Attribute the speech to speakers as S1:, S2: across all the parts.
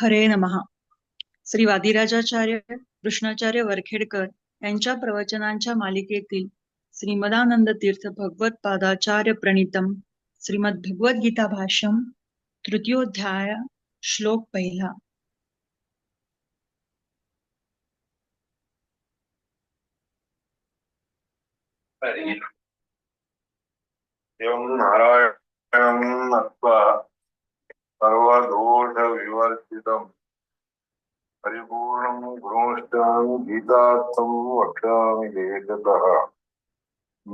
S1: हरे नमहा श्री वादिराजाचार्य कृष्णाचार्य वरखेडकर यांच्या प्रवचनांच्या मालिकेतील श्रीमदानंद तीर्थ भगवत पादाचार्य प्रणीतम श्रीमद भगवद्गीता भाष्यम तृतीयोध्याय श्लोक पहिला.
S2: एवं नारायणं नत्वा सर्वदोषविवर्जितं परिपूर्णं गुरुष्टां गीतार्थं वक्ष्यामि देशतः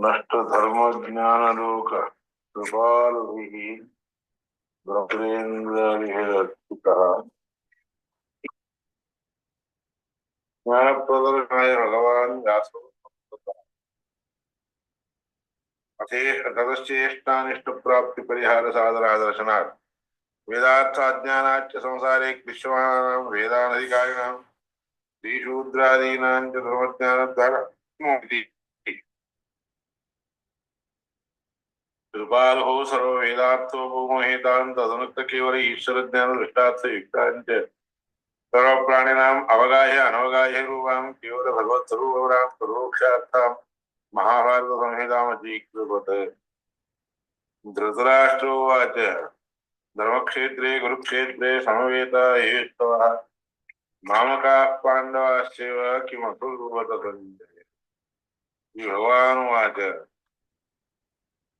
S2: नष्टधर्मज्ञानलोक कृपालुभिः ज्ञानप्रदर्शनाय भगवान् व्यासो ततश्चेष्टानिष्टप्राप्ति परिहार वेदार्थाज्ञानाच्च संसारे क्लिश्यमानानां वेदानधिकारिणां श्रीशूद्रादीनां च धर्मज्ञानद्वारा कृपालहो सर्ववेदार्थो भूमहेतान् तदनुक्त केवल ईश्वरज्ञानदृष्टार्थयुक्ताञ्च दृष्टार्थ युक्ताञ्च सर्वप्राणिनाम् अवगाह्य अनवगाह्य रूपां केवल भगवत्स्वरूपरां परोक्षार्थां महाभारत धृतराष्ट्रोवाच धर्मक्षेत्रे गुरुक्षेत्रे समवेता येस्तवः मामकाः पाण्डवाश्चैव किमकुर्वत सञ्जय भगवानुवाच।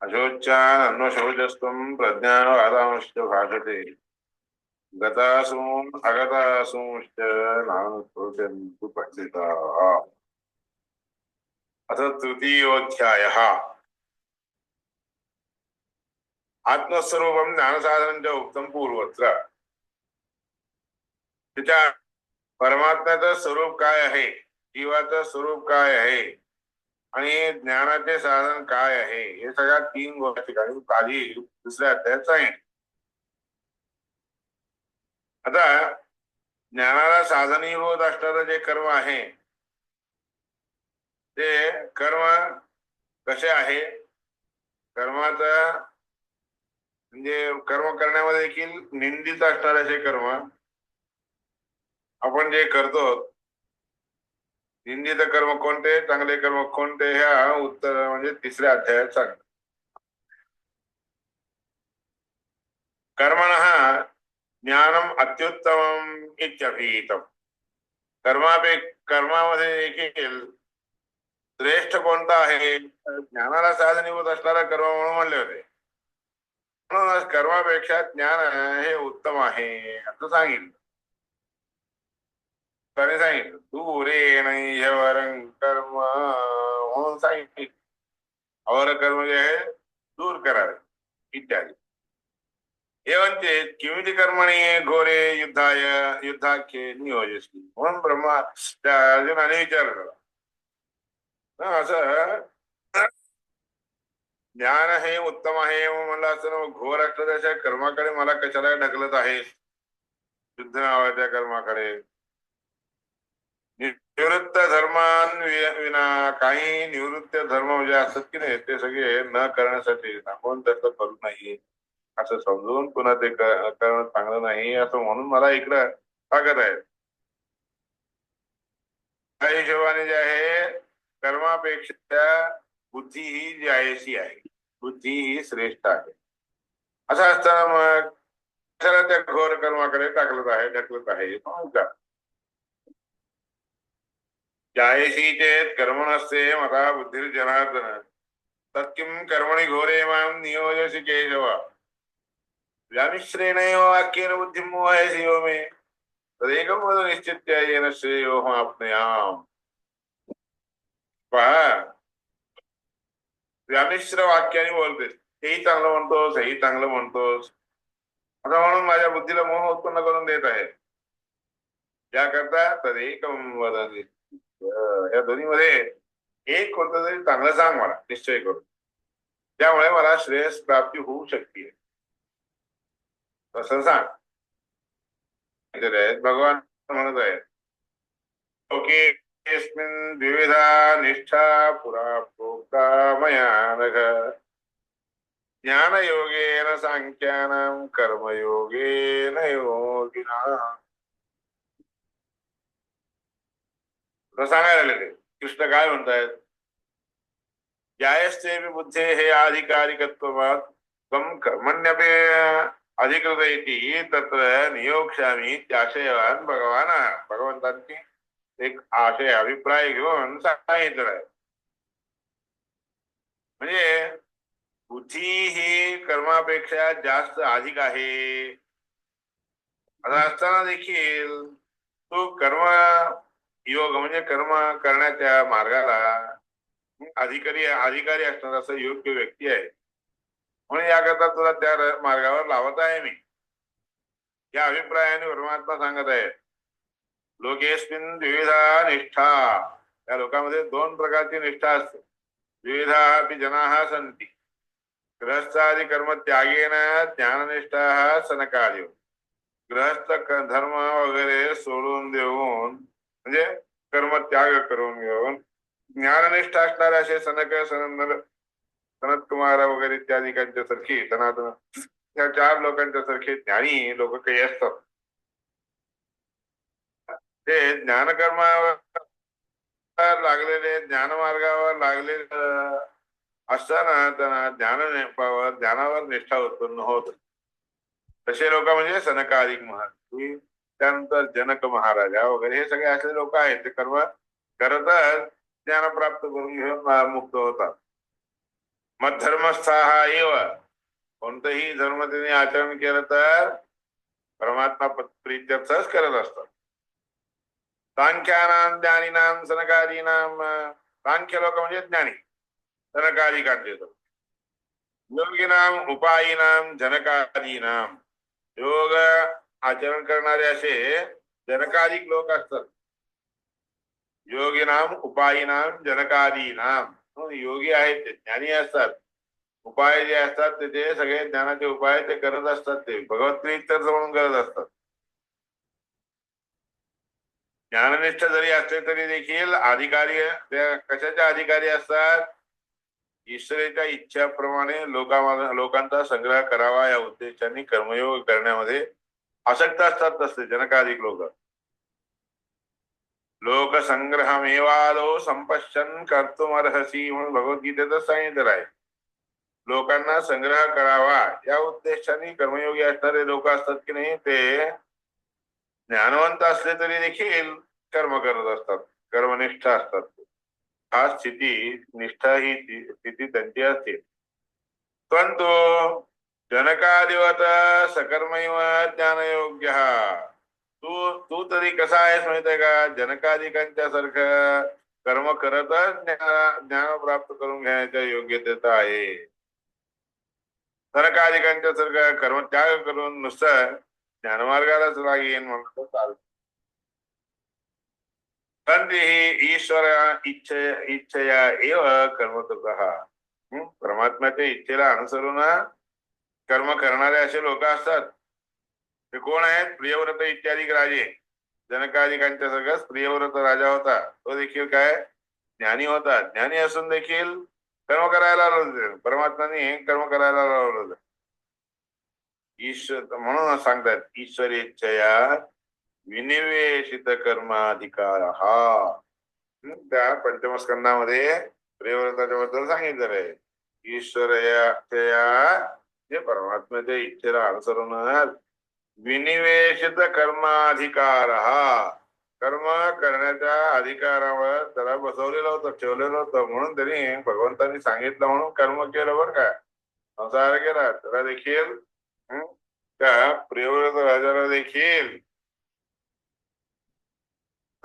S2: अशोच्यान् अन्वशोचस्त्वं प्रज्ञानवादांश्च भाषते गतासून् अगतासूंश्च नानुशोचन्तु पण्डिताः अथ तृतीयोऽध्यायः। आत्मस्वरूपम ज्ञानसाधनं उत्तम पूर्वत्र. त्याच्या परमात्म्याचं स्वरूप काय आहे? जीवाचं स्वरूप काय आहे? आणि ज्ञानाचे साधन काय आहे? हे सगळ्या तीन गोष्टी ठिकाणी आधी दुसऱ्या अध्यायात सांगितलं. आता ज्ञानाला साधनीभूत असणारं जे कर्म आहे ते कर्म कसे आहे? कर्माचा म्हणजे कर्म करण्यामध्ये देखील निंदित असणारे असे कर्म आपण जे करतो निंदित कर्म कोणते चांगले कर्म कोणते ह्या उत्तर म्हणजे तिसऱ्या अध्यायात सांग कर्मण ज्ञानम अत्युत्तम इत्यभिहितम. कर्मापे कर्मामध्ये देखील श्रेष्ठ कोणता आहे? ज्ञानाला साधनीभूत असणारा कर्म म्हणून म्हणले होते. म्हणूनच कर्मापेक्षा ज्ञान हे उत्तम आहे असं सांगितलं. त्याने सांगितलं. दूरे नैवरं कर्म म्हणून सांगितलं. अवर कर्म जे आहे दूर करावे इत्यादी. एवंचे किमिती कर्मणी घोरे युद्धाय युद्धाख्ये नियोजस्ती म्हणून ब्रह्मा त्या अर्जुनाने विचारलं असं ज्ञान हे उत्तम आहे म्हणलं असं घोर असणाऱ्या कर्माकडे मला कशाला ढकलत आहे? शुद्ध नावाच्या कर्माकडे. निवृत्त धर्मान विना काही निवृत्त धर्म म्हणजे असत की नाही ते सगळे न करण्यासाठी आपण त्याचं करू नाही. असं समजून पुन्हा ते करणं चांगलं नाही असं म्हणून मला इकडं सांगत आहे. त्या हिशोबाने जे आहे कर्मापेक्षा बुद्धी ही जी आहे ती आहे. बुद्धी ही श्रेष्ठ आहे. असं असताना मग कशाला त्या घोर कर्माकडे टाकलत आहे, ढकलत आहे जायसी चेत कर्म नसते घोरे माँ नियोजसी केशव. व्यामिश्रेणैव वाक्येन बुद्धिं मोहयसि यो मे. तदेकं वद निश्चित्य येन श्रेयोहमाप्नुयाम् पहा व्यामिश्र वाक्याने बोलते हेही चांगलं म्हणतोस हेही चांगलं म्हणतोस असं म्हणून माझ्या बुद्धीला मोह उत्पन्न करून देत आहे. त्याकरता तर एक या दोन्ही मध्ये एक कोणतं तरी चांगलं सांग मला निश्चय करून. त्यामुळे मला श्रेयस प्राप्ती होऊ शकते. तसं सांग. भगवान म्हणत आहेत. ओके. यस्मिन् द्विविधा निष्ठा पुरा प्रोक्ता मया ज्ञानयोगेन साङ्ख्यानां कर्मयोगेन योगिना। तो? बुद्धे हे आधिकारिकत्वमात् त्वं कर्मण्यपि अधिकृत इति, तत्र नियोक्ष्यामि इत्याशयवान् भगवान् एक असे अभिप्राय घेऊन सांगितलं आहे. म्हणजे बुद्धी ही कर्मापेक्षा जास्त अधिक आहे. असं असताना देखील तो कर्म योग म्हणजे कर्म करण्याच्या मार्गाला अधिकारी अधिकारी असणार असं योग्य व्यक्ती आहे. म्हणून याकरता तुला त्या मार्गावर लावत आहे मी. या अभिप्रायाने परमात्मा सांगत आहे लोकेस्मिन द्विविधा निष्ठा या लोकांमध्ये दोन प्रकारची निष्ठा असते. द्विविधा अपि जनाः सन्ति। गृहस्थादि कर्म त्यागेन ज्ञाननिष्ठा सनकादि गृहस्थ धर्म वगैरे सोडून देऊन म्हणजे कर्म त्याग करून घेऊन ज्ञाननिष्ठ असणारे असे सनक सनंदर सनत कुमार वगैरे इत्यादिकांच्या सारखी सनातन या चार लोकांच्या सारखे ज्ञानी लोक काही असतात. ते ज्ञानकर्मावर लागलेले ज्ञानमार्गावर लागलेले लागले असताना त्यांना ज्ञान नेपावर ज्ञानावर निष्ठा उत्पन्न होत. तसे लोक म्हणजे सनकाधिक महाराज त्यानंतर जनक महाराजा वगैरे हे सगळे असे लोक आहेत ते कर्म करतच ज्ञान प्राप्त करून घेऊन मुक्त होतात. मग धर्मस्था हा एव कोणतंही धर्म त्यांनी आचरण केलं तर परमात्मा प्रीत्यर्थच करत असतात. सांख्यानाम ज्ञानीनाम सनकादीनाम अं, सांख्य लोक म्हणजे ज्ञानी सनकादिकांचे लोक उपायिनां उपायीनाम जनकादीनाम योग आचरण करणारे असे जनकाधिक लोक असतात. योगीनाम उपायीनाम जनकादीनाम योगी आहेत ते ज्ञानी असतात. उपाय जे असतात ते ते सगळे ज्ञानाचे उपाय ते करत असतात ते. भगवत प्रीत्यर्थ म्हणून करत असतात. ज्ञाननिष्ठ जरी असले तरी देखील अधिकारी कशाच्या अधिकारी असतात? ईश्वरेच्या इच्छाप्रमाणे लोकांना लोकांचा संग्रह करावा या उद्देशाने कर्मयोग करण्यामध्ये आसक्त असतात तसे जनकाधिक लोक. लोकसंग्रहमेवादो संपश्चन कर्तुमर्हसी म्हणून भगवद्गीतेतच सांगितलं आहे. लोकांना संग्रह करावा या उद्देशाने कर्मयोगी असणारे लोक असतात की नाही, ते ज्ञानवंत असले तरी देखील कर्म करत असतात कर्मनिष्ठ असतात. हा स्थिती निष्ठा ही स्थिती त्यांची असते. परंतु जनकादिवत सकर्मैव ज्ञानयोग्य. तू तू तरी कसा आहेस माहीत आहे का? जनकाधिकांच्या सारखं कर्म करतच ज्ञान ज्ञान प्राप्त करून घेण्याच्या योग्यतेचा आहे. जनकाधिकांच्या सारखं कर्म त्याग करून नुसतं ज्ञानमार्गालाच लागेन म्हणून चालत. पण ईश्वर इच्छ इच्छया एव कर्मतुक परमात्म्याच्या इच्छेला अनुसरून कर्म करणारे असे लोक असतात. ते कोण आहेत? प्रियव्रत इत्यादी राजे. जनकाधिकांच्या सगळ्यात प्रियव्रत राजा होता. तो देखील काय? ज्ञानी होता. ज्ञानी असून देखील कर्म करायला लावलं. परमात्म्याने कर्म करायला लावलं. ईश्वर म्हणून सांगतात ईश्वर इच्छया विनिवेशित कर्माधिकार. हा त्या पंचमस्कंदामध्ये प्रेमव्रताच्या बद्दल सांगितलेलं आहे ईश्वरया जे परमात्म्याच्या इच्छेला अनुसरून विनिवेशित कर्माधिकार. हा कर्म करण्याच्या अधिकारावर त्याला बसवलेलं होतं ठेवलेलं होतं. म्हणून त्यांनी भगवंतांनी सांगितलं म्हणून कर्म केलं बरं का. संसार केला त्याला देखील त्या प्रियव्रत राजाला देखील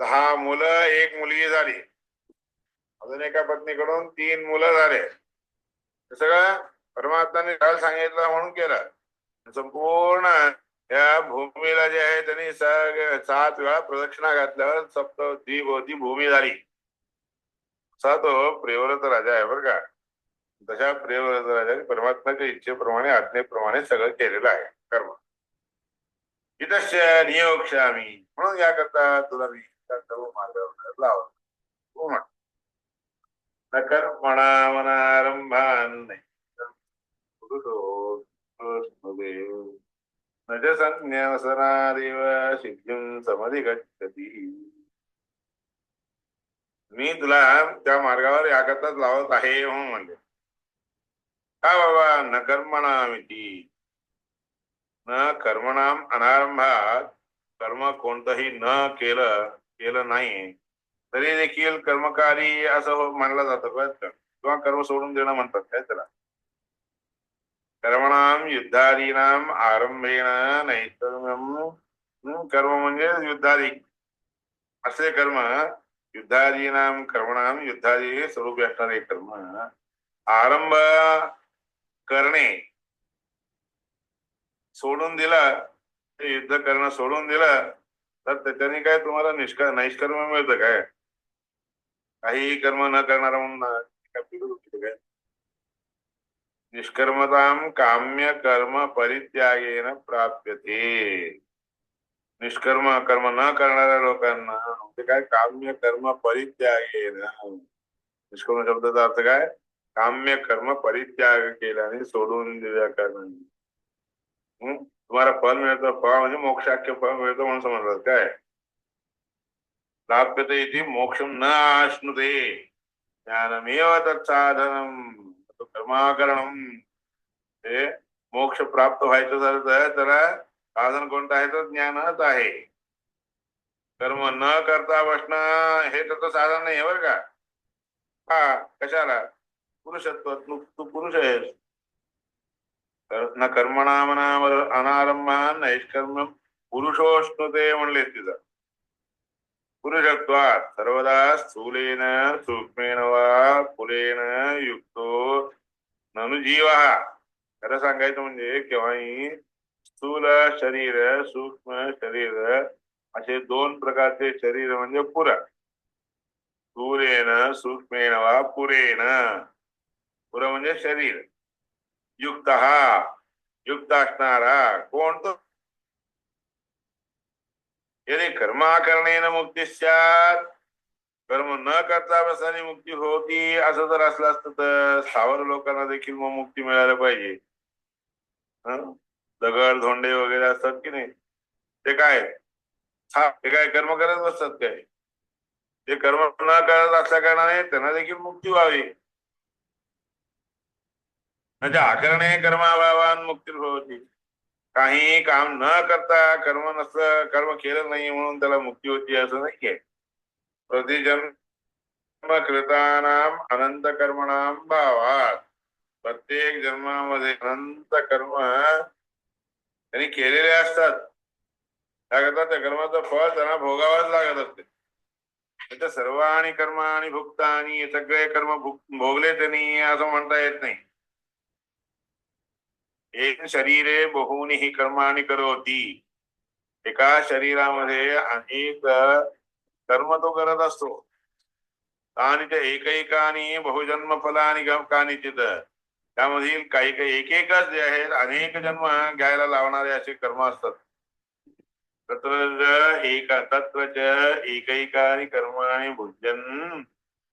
S2: दहा मुलं एक मुलगी झाली. अजून एका पत्नीकडून तीन मुलं झाले. हे सगळं परमात्माने काल सांगितलं म्हणून केलं. संपूर्ण या भूमीला जे आहे त्यांनी सग- सात वेळा प्रदक्षिणा घातल्यावर सप्त द्विभोवती भूमी झाली. असा तो प्रेवरत राजा आहे बरं का? तशा प्रियव्रत राजाने परमात्म्याच्या इच्छेप्रमाणे आज्ञेप्रमाणे सगळं केलेलं आहे कर्म. इतश्च नियोक्षामी म्हणून याकरता तुला मी सर्व मार्गावर म्हण न च संज्ञासनादेव सिद्धिं समधिगच्छति मी तुला त्या मार्गावर याकरताच लावत आहे म्हणून म्हणले का बाबा न कर्मणाम न कर्मणाम अनारंभात कर्म कोणतंही न केलं केलं नाही तरी देखील कर्मकारी असं हो- मानलं जातं बरं का? किंवा कर्म सोडून देणं म्हणतात काय त्याला? कर्मणाम युद्धादीनाम आरंभेण नैतम्यम कर्म म्हणजे युद्धादी असे कर्म युद्धादीनाम कर्मणाम युद्धादी स्वरूपी असणारे कर्म. आरंभ करणे. सोडून दिला युद्ध करणं सोडून दिलं तर त्याच्याने काय तुम्हाला निष्का नैष्कर्म मिळतं काय? काही कर्म न करणारा म्हणून काय निष्कर्मताम काम्य कर्म परित्यागेन प्राप्यते. निष्कर्म कर्म न करणाऱ्या लोकांना ते काय? काम्य कर्म परित्यागेन. निष्कर्म शब्दाचा अर्थ काय? काम्य कर्म परित्याग केल्याने सोडून दिल्या कारणाने? तुम्हाला फळ मिळतं फळ म्हणजे मोक्षाख्य फळ मिळतं म्हणून समजलं. काय? प्राप्यते इति मोक्ष न आश्नुते. ज्ञानमेव तत्साधनम कर्माकरणम. ते मोक्ष प्राप्त व्हायचं झालं तर त्याला साधन कोणतं आहे? तर ज्ञानच आहे. कर्म न करता बसणं हे त्याचं साधन नाही बरं का? हा कशाला? पुरुषत्व तू तू पुरुष आहेस. न कर्मणामनावर अनारंभान नैष्कर्म पुरुषोष्णुते म्हणले तिथं पुरुषत्वात सर्वदा स्थूलेन सूक्ष्मेण वा फुलेन युक्तो ननु जीव. खरं सांगायचं म्हणजे केव्हाही स्थूल शरीर सूक्ष्म शरीर असे दोन प्रकारचे शरीर म्हणजे पुरा. स्थूलेन सूक्ष्मेण वा पुरेन पुर म्हणजे शरीर. युक्त हा युक्त असणारा कोण तो यदि कर्माकरणेन मुक्ती स्यात कर्म न करता बसाने मुक्ती होती असं जर असलं असतं तर स्थावर लोकांना देखील मग मुक्ती मिळायला पाहिजे. दगड धोंडे वगैरे असतात की नाही? ते काय? हा ते काय कर्म करत बसतात काय? ते कर्म न करत असल्या कारणाने त्यांना देखील मुक्ती व्हावी. म्हणजे आकरणे कर्माभावान मुक्ती होती काही काम न करता कर्म नसत कर्म केलं नाही म्हणून त्याला मुक्ती होती असं नाहीये. प्रतिजन्म कृतानाम अनंत कर्मणाम भावात. प्रत्येक जन्मामध्ये अनंत कर्म त्यांनी केलेले असतात. त्याकरता त्या कर्माचं फळ त्यांना भोगावंच लागत असते. त्याच्या सर्व आणि कर्म आणि भुक्ता आणि सगळे कर्म भोगले त्यांनी असं म्हणता येत नाही. एक शरीरे बहूनी ही कर्माणी करोती. एका शरीरामध्ये अनेक कर्म तो करत असतो. आणि ते एकैकानी बहुजन्म फलानी कानिचित. त्यामधील काही काही एक एकच जे आहेत अनेक जन्म घ्यायला लावणारे असे कर्म असतात. तत्र एक तत्र च एकैकानी कर्माणी भुजन.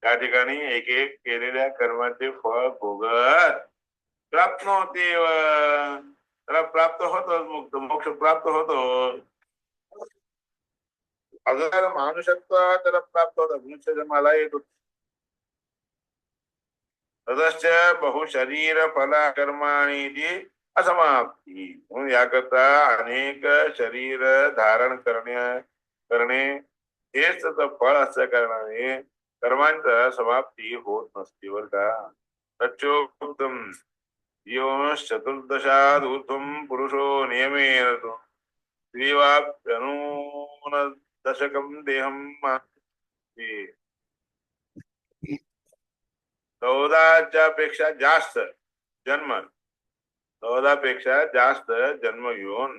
S2: त्या ठिकाणी एक एक केलेल्या कर्माचे फळ भोगत. त्याला प्राप्त होतो मुक्त, मोक्ष प्राप्त होतो। अजून मानुषत्व त्याला प्राप्त होतं, मनुष्य जन्माला येतो। ततश्च बहु शरीर फला कर्माणी ती असमाप्ती। म्हणून याकरता अनेक शरीर धारण करणे करणे, हेच त्याचं फळ असल्या कारणाने कर्मांचा समाप्ती होत नसते, बर का? तच्चोक्तम। योश्चतुर्दशादूर्ध्वं पुरुषो नियमेन तु स्त्रीवाप्यनून देहं चौदाच्या पेक्षा जास्त जन्म। चौदा पेक्षा जास्त जन्म घेऊन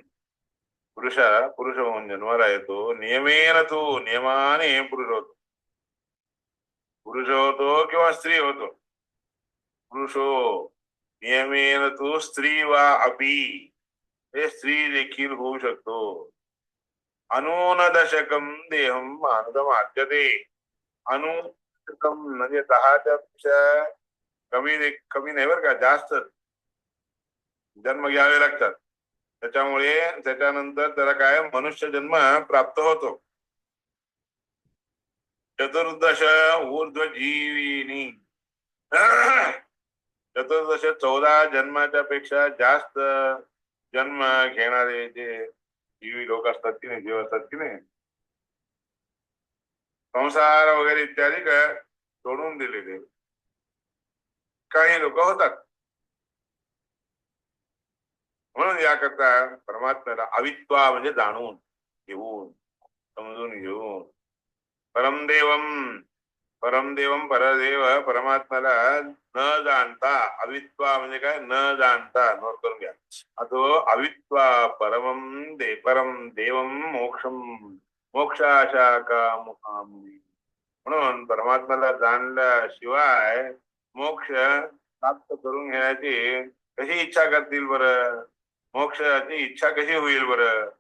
S2: पुरुषा पुरुष होऊन जन्माला येतो नियमेन तो नियमाने पुरुष होतो पुरुष होतो किंवा स्त्री होतो पुरुषो नियमेन तो स्त्री वा अभी हे स्त्री देखील होऊ शकतो. अनून दशकम देहम मानदम आद्यते अनुदशकम म्हणजे दहाच्या पेक्षा कमी कमी नाही बरं का जास्त. जन्म घ्यावे लागतात. त्याच्यामुळे त्याच्यानंतर त्याला काय मनुष्य जन्म प्राप्त होतो. चतुर्दश ऊर्ध्वजीविनी. चतुर्दश चौदा जन्माच्या पेक्षा जास्त जन्म घेणारे जे जीवी लोक असतात की नाही जीव असतात की नाही संसार वगैरे इत्यादी काय सोडून दिलेले. काही लोक होतात. म्हणून याकरता परमात्म्याला अवित्वा म्हणजे जाणून घेऊन समजून घेऊन परमदेवम परमदेवम परदेव परमात्म्याला न जाणता अवित्वा म्हणजे काय? न जाणता नोट करून घ्या. अतो अवित्वा परमम दे परम देवम मोक्षम मोक्षाशा का म्हणून परमात्म्याला जाणल्याशिवाय मोक्ष प्राप्त करून घेण्याची कशी इच्छा करतील बरं? मोक्षाची इच्छा कशी होईल बरं?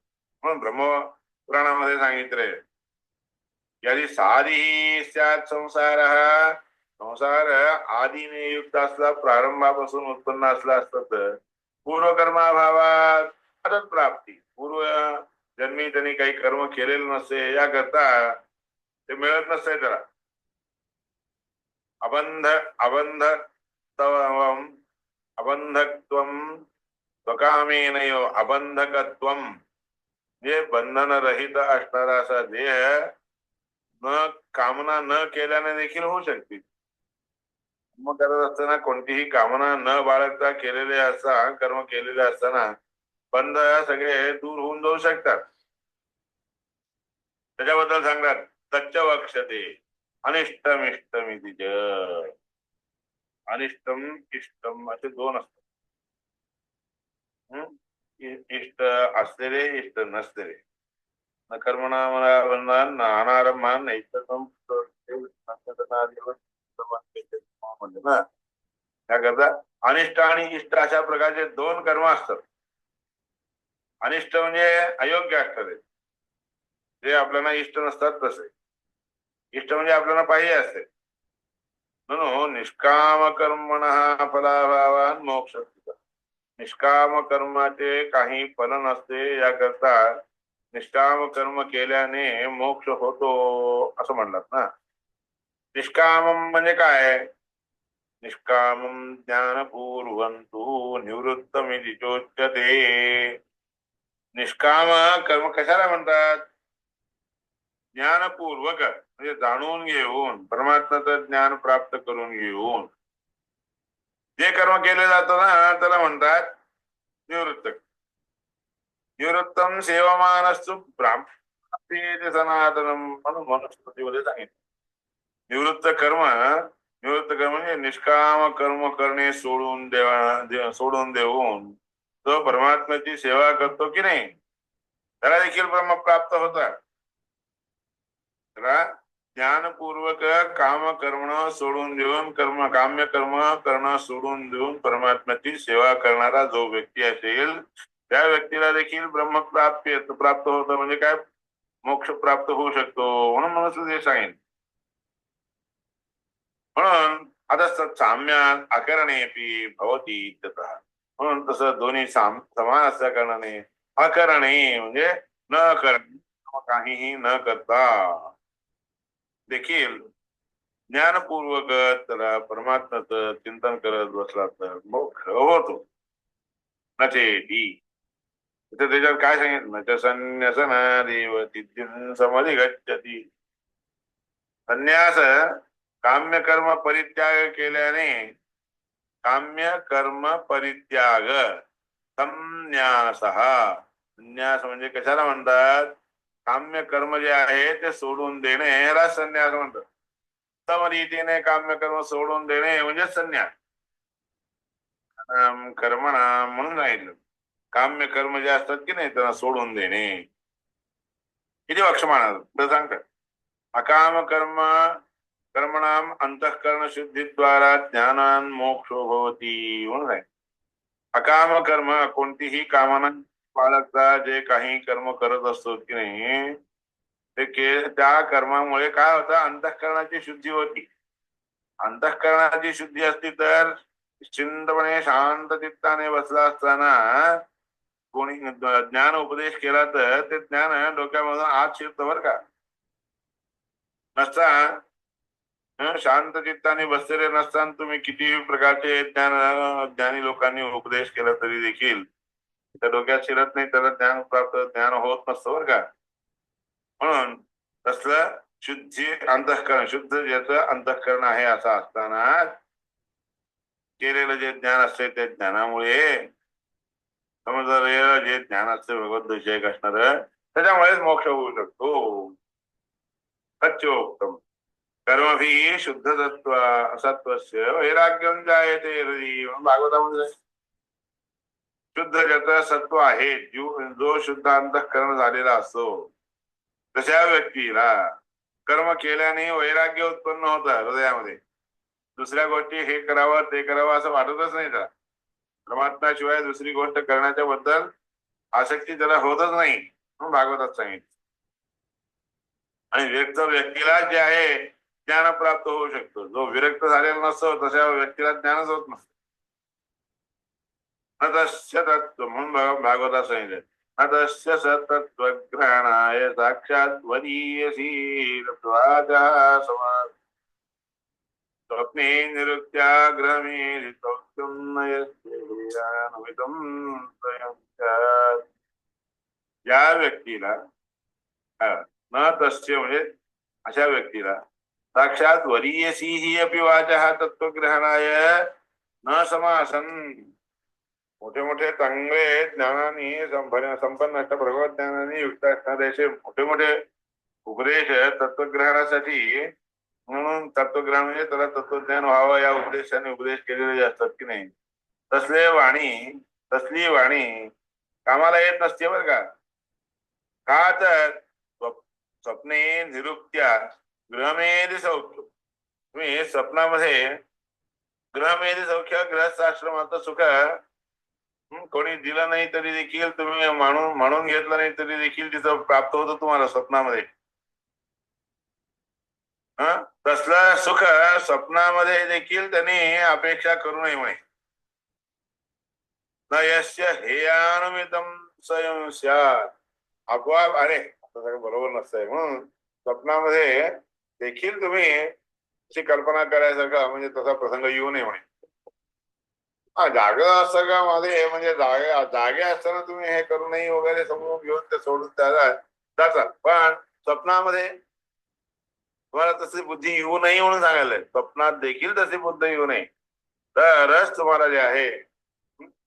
S2: म्हणून ब्रह्म पुराणामध्ये सांगितलंय. यादी सारी स्यात संसार संसार आदीने युक्त असला प्रारंभापासून उत्पन्न असला असत तर पूर्वकर्माभावात आदत प्राप्ती. पूर्व जन्मी त्यांनी काही कर्म केलेलं नसते याकरता ते मिळत नसते त्याला. अबंध अबंध अबंधत्व स्वकामेन अबंधकत्व. जे बंधन रहित असणारा असा देह न कामना न केल्याने देखील होऊ शकते. कर्म करत असताना कोणतीही कामना न बाळगता केलेले असता कर्म केलेले असताना बंध सगळे दूर होऊन जाऊ शकतात. त्याच्याबद्दल सांगतात तच्च वक्षते अनिष्टम इष्टम इति अनिष्टम इष्टम असे दोन असतात. इष्ट असलेले इष्ट नसलेले. न कर्मणा न अनारंभान न म्हणजे ना. त्याकरता अनिष्ट आणि इष्ट अशा प्रकारचे दोन कर्म असतात. अनिष्ट म्हणजे अयोग्य असतात. जे आपल्याला इष्ट नसतात तसे. इष्ट म्हणजे आपल्याला पाहिजे असते म्हणून हो, निष्काम कर्मण फलाभावान मोक्ष निष्काम कर्माचे काही फल नसते याकरता निष्काम कर्म केल्याने मोक्ष होतो असं म्हणतात ना. निष्काम म्हणजे काय? निष्कामम ज्ञानपूर्वंतु निवृत्तमिति चोच्यते। निष्काम कर्म कशाला म्हणतात? ज्ञानपूर्वक म्हणजे जाणून घेऊन परमात्म्याचं ज्ञान प्राप्त करून घेऊन. जे कर्म केले जातं ना त्याला म्हणतात निवृत्त. निवृत्तम सेवमानस्तु ब्राह्मण सनातनम म्हणून मनुस्मृतीमध्ये सांगितलं. निवृत्त कर्म निवृत्त कर्म म्हणजे निष्काम कर्म करणे सोडून देवा दे- सोडून देऊन तो परमात्म्याची सेवा करतो की नाही? त्याला देखील ब्रह्म प्राप्त होता त्याला ज्ञानपूर्वक काम करणं सोडून देऊन कर्म काम्य कर्म करणं सोडून देऊन परमात्म्याची सेवा करणारा जो व्यक्ती असेल त्या व्यक्तीला देखील ब्रह्म प्राप्त प्राप्त होतं म्हणजे काय? मोक्ष प्राप्त होऊ शकतो. म्हणून म्हणून ते सांगेन म्हणून आता साम्यात अकरणे भवती इत्यतः. म्हणून तसं दोन्ही साम समान असल्या कारणाने अकरणे म्हणजे न करणे काहीही न करता. देखील ज्ञानपूर्वक त्याला परमात्म्याचं चिंतन करत बसला तर मोक्ष होतो. नचेती इथे त्याच्यात काय सांगितलं? न च संन्यसनादेव तिथ्यं समाधी गच्छती. संन्यास काम्य कर्म परित्याग केल्याने काम्य कर्म परित्याग. संन्यास. संन्यास म्हणजे कशाला म्हणतात? काम्य कर्म जे आहे ते सोडून देणे ह्याला संन्यास म्हणतात. उत्तम रीतीने काम्य कर्म सोडून देणे म्हणजे संन्यास. कर्मणा म्हणून सांगितलं काम्य कर्म जे असतात की नाही त्यांना सोडून देणे. किती वक्षमान तर सांगतात. अकाम कर्म कर्मणाम अंतःकरण शुद्धीद्वारा ज्ञानान मोक्षो भवती म्हणून आहे अकाम कर्म कोणतीही कामना बाळगता जे काही कर्म करत असतो की नाही ते के त्या कर्मामुळे काय होतं? अंतःकरणाची शुद्धी होती. अंतःकरणाची शुद्धी असती तर चिंतपणे शांत चित्ताने बसला असताना कोणी ज्ञान उपदेश केला तर ते ज्ञान डोक्यामधून आत शिरतं बरं का. नसता शांत चित्ताने बसलेले नसताना तुम्ही किती प्रकारचे ज्ञान ज्ञानी लोकांनी उपदेश केला तरी देखील त्या डोक्यात शिरत नाही त्याला ज्ञान प्राप्त ज्ञान होत नसतं बरं का. म्हणून तसलं शुद्धी अंतःकरण शुद्ध ज्याचं अंतःकरण आहे असं असताना केलेलं जे ज्ञान असते त्या ज्ञानामुळे समजलेलं जे ज्ञान असते भगवत विषयक असणार त्याच्यामुळेच मोक्ष होऊ शकतो. सच्चोक्तम. कर्मभिः शुद्ध तत्व असत्वस्य वैराग्यम जायते हृदय भागवतामध्ये शुद्ध ज्याचं सत्व आहे जीव जो शुद्ध अंतःकरण झालेला असतो. तशा व्यक्तीला कर्म केल्याने वैराग्य उत्पन्न होतं हृदयामध्ये. दुसऱ्या गोष्टी हे करावं ते करावं असं वाटतच नाही त्याला. परमात्म्याशिवाय दुसरी गोष्ट करण्याच्या बद्दल आसक्ती त्याला होतच नाही म्हणून भागवतात सांगितलं. आणि व्यक्त व्यक्तीला जे आहे ज्ञान प्राप्त होऊ शकतो. जो विरक्त झालेला नसतो तशा व्यक्तीला ज्ञानच होत नसतो. अतस्य तत्व म्हणून भागवता सांगितले. सांगितलं अतस्य सतत्वग्रहणाय साक्षात वदीयसी समाज स्वप्ने निरुक्त्याग्रमे सौख्यं नयस्तेयान्वितं स्वयं या व्यक्तीला हा, न तस्य म्हणजे अशा व्यक्तीला साक्षात वरीयसी ही अपि वाचः तत्वग्रहणाय न समासन। मोठे मोठे चांगले ज्ञानाने संपन्न संपन्न असता भगवत ज्ञानाने युक्त असणारे असे मोठे मोठे उपदेश तत्वग्रहणासाठी म्हणून तत्वग्रहण म्हणजे त्याला तत्वज्ञान व्हावं या उपदेशाने उपदेश केलेले असतात की नाही? तसले वाणी तसली वाणी कामाला येत नसते बरं का? का तर स्वप्ने निरुक्त्या गृहमेधी सौख्य तुम्ही स्वप्नामध्ये गृहमेधी सौख्य गृहस्थ आश्रमाचं सुख कोणी दिलं नाही तरी देखील तुम्ही म्हणून म्हणून घेतलं नाही तरी देखील तिथं प्राप्त होतं तुम्हाला स्वप्नामध्ये. तसलं सुख स्वप्नामध्ये देखील त्यांनी अपेक्षा करू नये म्हणे. न यस्य हे स्वयं स्यात् आपोआप अरे सगळं बरोबर नसतंय म्हणून स्वप्नामध्ये देखील तुम्ही अशी कल्पना करायसारखं म्हणजे तसा प्रसंग येऊ नये म्हणे जाग असं मध्ये म्हणजे जागे जागे असताना तुम्ही हे, करू नये वगैरे समजून घेऊन ते सोडून त्याला जातात पण स्वप्नामध्ये तुम्हाला तशी बुद्धी येऊ नये म्हणून सांगायलंय स्वप्नात देखील तशी बुद्धी येऊ नये तरच तुम्हाला जे आहे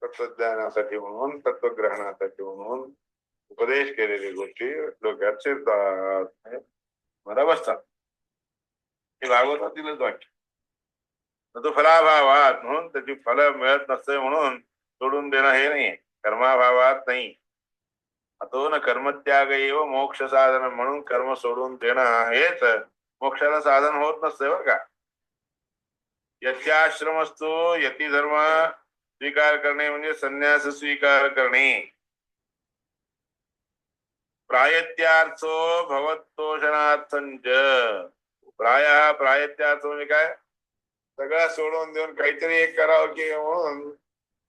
S2: तत्वज्ञानासाठी म्हणून, तत्वग्रहणासाठी म्हणून, उपदेश केलेली गोष्टी डोक्यात शिरतात मला बसतात. हे भागवतातीलच वाक्य. तो फलाभावात म्हणून त्याची फल मिळत नसते म्हणून सोडून देणं हे नाही कर्माभावात नाही. अतो न कर्मत्याग एव मोक्ष साधन म्हणून कर्म सोडून देणं हेच मोक्षाला साधन होत नसते बर का. यत्याश्रम असतो यती धर्म स्वीकार करणे म्हणजे संन्यास स्वीकार करणे. प्रायत्यार्थो भवतोषणार्थंच प्राय प्रायत्यार्थ म्हणजे काय? सगळं सोडून देऊन काहीतरी एक करावं की म्हणून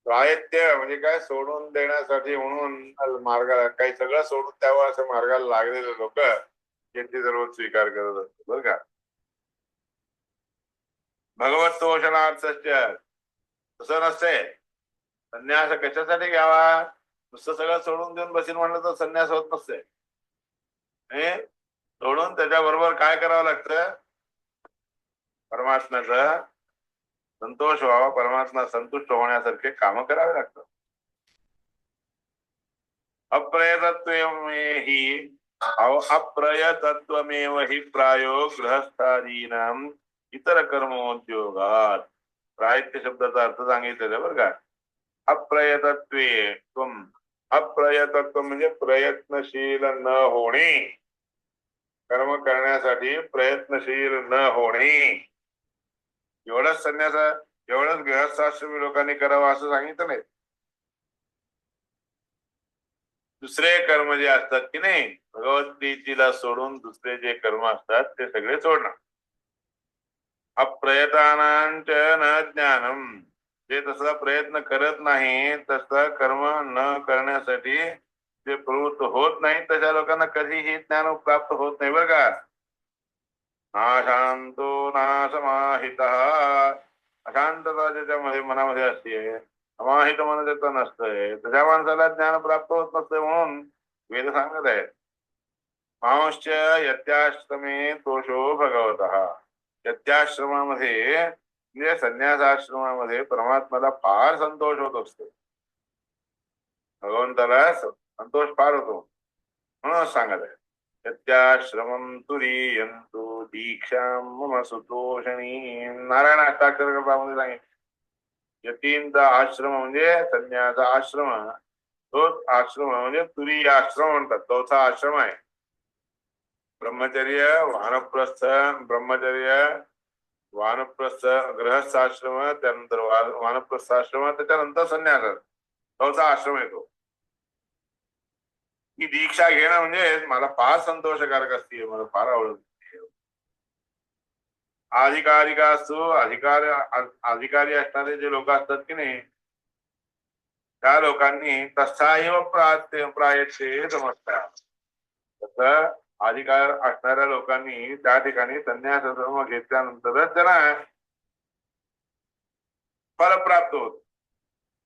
S2: प्रायत्य म्हणजे काय? सोडून देण्यासाठी म्हणून मार्गाला काही सगळं सोडून द्यावं असं मार्गाला लागलेले लोक त्यांची सर्व स्वीकार करत असतो बरं का? भगवत तोषणार्थ तसं नसते संन्यास कशासाठी घ्यावा? नुसतं सगळं सोडून देऊन बसीन म्हणलं तर संन्यास होत नसते हे? सोडून त्याच्याबरोबर काय करावं लागतं? परमात्म्याचा संतोष व्हावा परमात्मा संतुष्ट होण्यासारखे काम करावे लागतात. अप्रयतत्वे अप्रयतत्वमेव हि प्रायो गृहस्थादीना इतर कर्मोद्योगात. प्रायत्य शब्दाचा अर्थ सांगितलेला बरं का. अप्रयतत्वे त्वम अप्रयतत्व म्हणजे प्रयत्नशील न होणे. कर्म करण्यासाठी प्रयत्नशील न होणे. एवढाच संन्यास एवढंच गृहस्थाश्रमी लोकांनी करावं असं सांगितलं नाही. दुसरे कर्म जे असतात की नाही भगवद्गीतेला सोडून दुसरे जे कर्म असतात ते सगळे सोडणार. अप्रयतानांच न ज्ञानम. जे तसा प्रयत्न करत नाही तसा कर्म न करण्यासाठी जे प्रवृत्त होत नाही तशा लोकांना कधीही ज्ञान प्राप्त होत नाही बरं का. अशांतो नासमाहितः अशांतता ज्याच्यामध्ये मनामध्ये असते समाहित मन त्याचं नसतंय त्याच्या माणसाला ज्ञान प्राप्त होत नसतंय म्हणून वेद सांगत आहे मांश्च यत्याश्रमे तोषो भगवत। यत्याश्रमामध्ये म्हणजे संन्यासाश्रमामध्ये परमात्माला फार संतोष होत असतो। भगवंताला संतोष फार होतो म्हणून सांगत आहे यत्याश्रमं तुरीयंतु दीक्षां मम सुतोषणी नारायण अष्टाक्षर कृपामध्ये सांगितलं यतींचा आश्रम म्हणजे संन्यासा आश्रम. तोच आश्रम म्हणजे तुरी आश्रम म्हणतात. चौथा आश्रम आहे. ब्रह्मचर्य वानप्रस्थ ब्रह्मचर्य वानप्रस्थ गृहस्थाश्रम त्यानंतर वानप्रस्थ आश्रम त्याच्यानंतर संन्यास चौथा आश्रम येतो ही दीक्षा घेणं म्हणजे मला फार संतोषकारक असते. मला फार आवडत. अधिकारिका असतो अधिकार अधिकारी असणारे जे लोक असतात की नाही त्या लोकांनी तसाही प्राय प्रायचे समजतात तसं अधिकार असणाऱ्या लोकांनी त्या ठिकाणी संन्यास धर्म घेतल्यानंतरच त्यांना फल प्राप्त होत.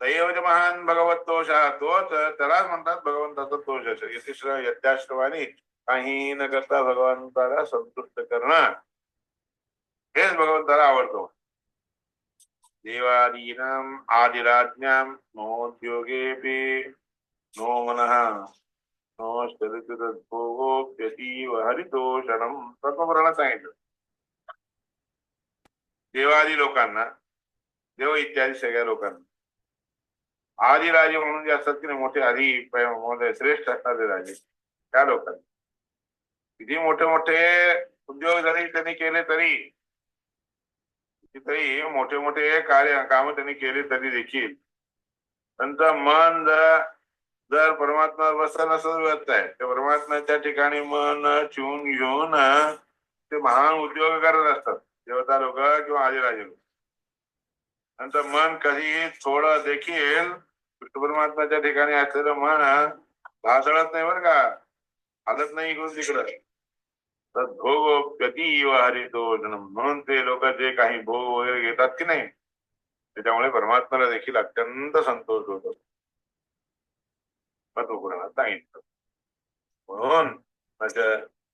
S2: दैवज महान भगवत तोष हा तोच त्यालाच म्हणतात भगवंताचा तोष असं यतिश्र यत्याश्रमाने काही न करता भगवंताला संतुष्ट करणं. हेच भगवंताला आवडतो. देवादीनाम आदिराज्ञाम नोद्योगेपि नो मनः नो शरितोगोप्यतीव हरितोषणम तत्वपुराणात सांगितलं. देवादी लोकांना देव इत्यादी सगळ्या लोकांना. आदिराजे म्हणून जे असतात की मोठे आधी मोठे श्रेष्ठ असणारे राजे त्या लोकांनी. किती मोठे मोठे उद्योग जरी त्यांनी केले तरी कितीतरी मोठे मोठे कार्य काम त्यांनी केले तरी देखील. त्यांचं मन जर जर परमात्मा बसत नसत आहे त्या परमात्म्याच्या ठिकाणी मन चिवून घेऊन ते महान उद्योग करत असतात देवता लोक किंवा आदिराजे लोक. त्यांचं मन कधीही थोडं देखील विष्णू परमात्म्याच्या ठिकाणी असलेलं मन ढासळत नाही बरं का. हालत नाही इकडून तिकडं. भोग गती हरितो म्हणून ते लोक जे काही भोग वगैरे घेतात की नाही त्याच्यामुळे परमात्म्याला देखील अत्यंत संतोष होतो. पुराणात सांगितलं? म्हणून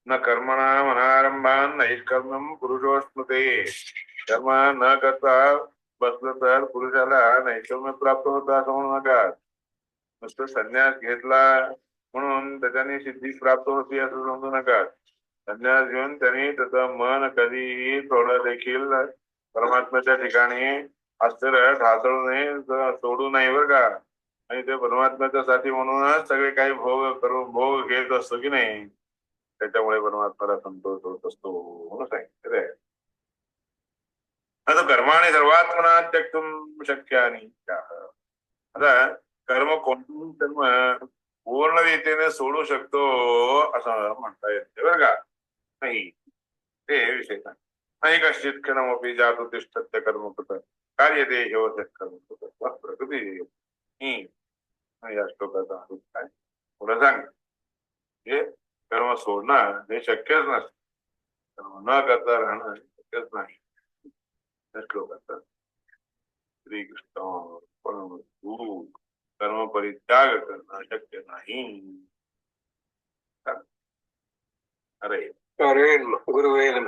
S2: न कर्मणा मनारंभान नैष्कर्म पुरुषोस्मते कर्म न करता बसलं तर पुरुषाला नैष्कर्म प्राप्त होता असं म्हणू नका. नुसतं संन्यास घेतला म्हणून त्याच्याने सिद्धी प्राप्त होती असं समजू नका. संन्यास घेऊन त्यांनी त्याचं मन कधीही थोडं देखील परमात्म्याच्या ठिकाणी अस्थिर ढासळू नये सोडू नये बरं का. आणि ते परमात्म्याच्या साठी म्हणूनच सगळे काही भोग करून भोग घेत असतो की नाही? त्याच्यामुळे परमात्म्याला संतोष होत असतो. म्हणून सांगितलं आता कर्माने सर्वात्मना त्यक्तुम शक्य आणि आता कर्म कोणतं? कर्म पूर्ण रीतीने सोडू शकतो असं म्हणता येते बरं का. नाही. ते विषय नाही. नाही कश्चित क्षणमपि जातो तिष्ठत्य कर्म कृत कार्य ते कर्म कृत प्रकृती हम्म. या श्लोकाचा अर्थ काय? पुढे सांग. हे कर्म सोडणं हे शक्यच नसतं कर्म न करता राहणं शक्यच नाही. या श्लोकाचा श्रीकृष्ण परमस्तु कर्म परित्याग करणं शक्य नाही. अरे.
S3: నారాయణ గురువే నమ